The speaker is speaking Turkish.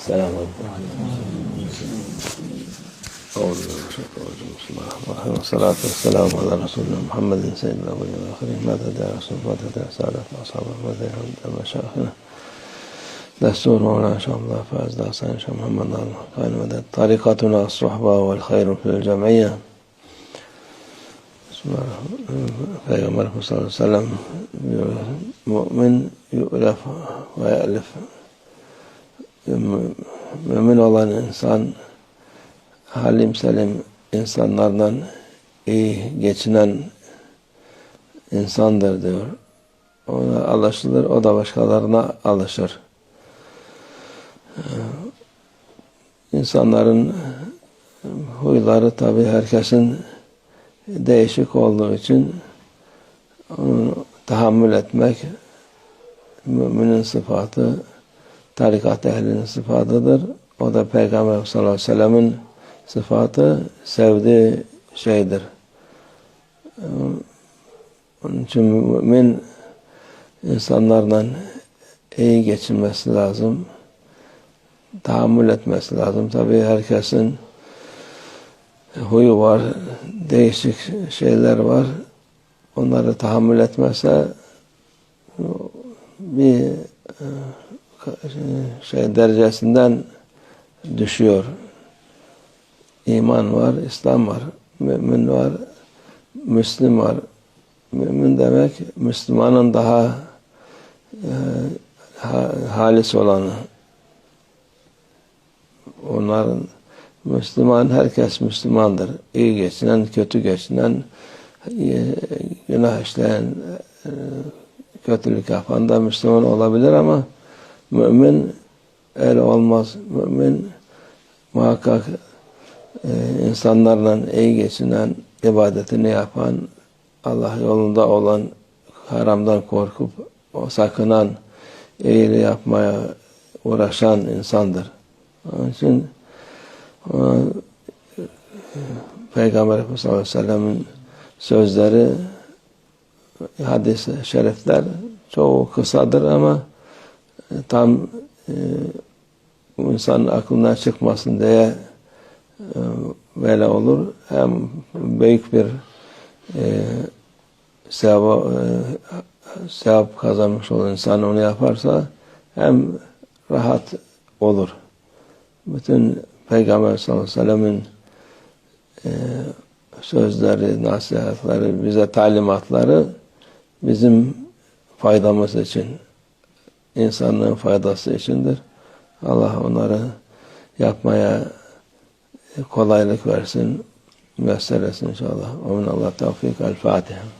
السلام عليكم. والصلاة والسلام على رسولنا محمد سيد الأولين والآخرين. ماذا دعا رسول ماذا دعا سادة أصحابه؟ ماذا يحمد مشايخنا دستور إن شاء الله فاز دعسان شاء محمد الله قال مدد طريقتنا الصحبة والخير في الجمعية. فيغمره صلى الله عليه وسلم مؤمن يؤلف ويألف. Mümin olan insan halim selim insanlardan iyi geçinen insandır diyor. Ona alışılır, o da başkalarına alışır. İnsanların huyları tabi herkesin değişik olduğu için onu tahammül etmek müminin sıfatı tarikat ehlinin sıfatıdır. O da Peygamber sallallahu aleyhi ve sellemin sıfatı sevdiği şeydir. Onun için mümin insanlarla iyi geçinmesi lazım. Tahammül etmesi lazım. Tabii herkesin huyu var, değişik şeyler var. Onları tahammül etmezse bir şey derecesinden düşüyor. İman var, İslam var, mümin var, Müslim var. Mümin demek Müslümanın daha e, ha, halis olanı. Onların Müslüman, herkes Müslümandır. İyi geçinen, kötü geçinen, günah işleyen, kötülük yapan da Müslüman olabilir ama mümin öyle olmaz. Mümin muhakkak insanlarla iyi geçinen, ibadetini yapan, Allah yolunda olan, haramdan korkup o sakınan, iyiliği yapmaya uğraşan insandır. Onun için Peygamber Efendimiz sallallahu aleyhi ve sellem'in sözleri hadis şerifler çoğu kısadır ama tam e, insanın aklından çıkmasın diye e, böyle olur. Hem büyük bir e, sevap, e, sevap kazanmış olur insan onu yaparsa hem rahat olur. Bütün Peygamber sallallahu aleyhi ve sellemin e, sözleri, nasihatleri, bize talimatları bizim faydamız için, insanlığın faydası içindir. Allah onları yapmaya kolaylık versin, müessir etsin inşallah. Amin. Allah tevfik. El Fatiha.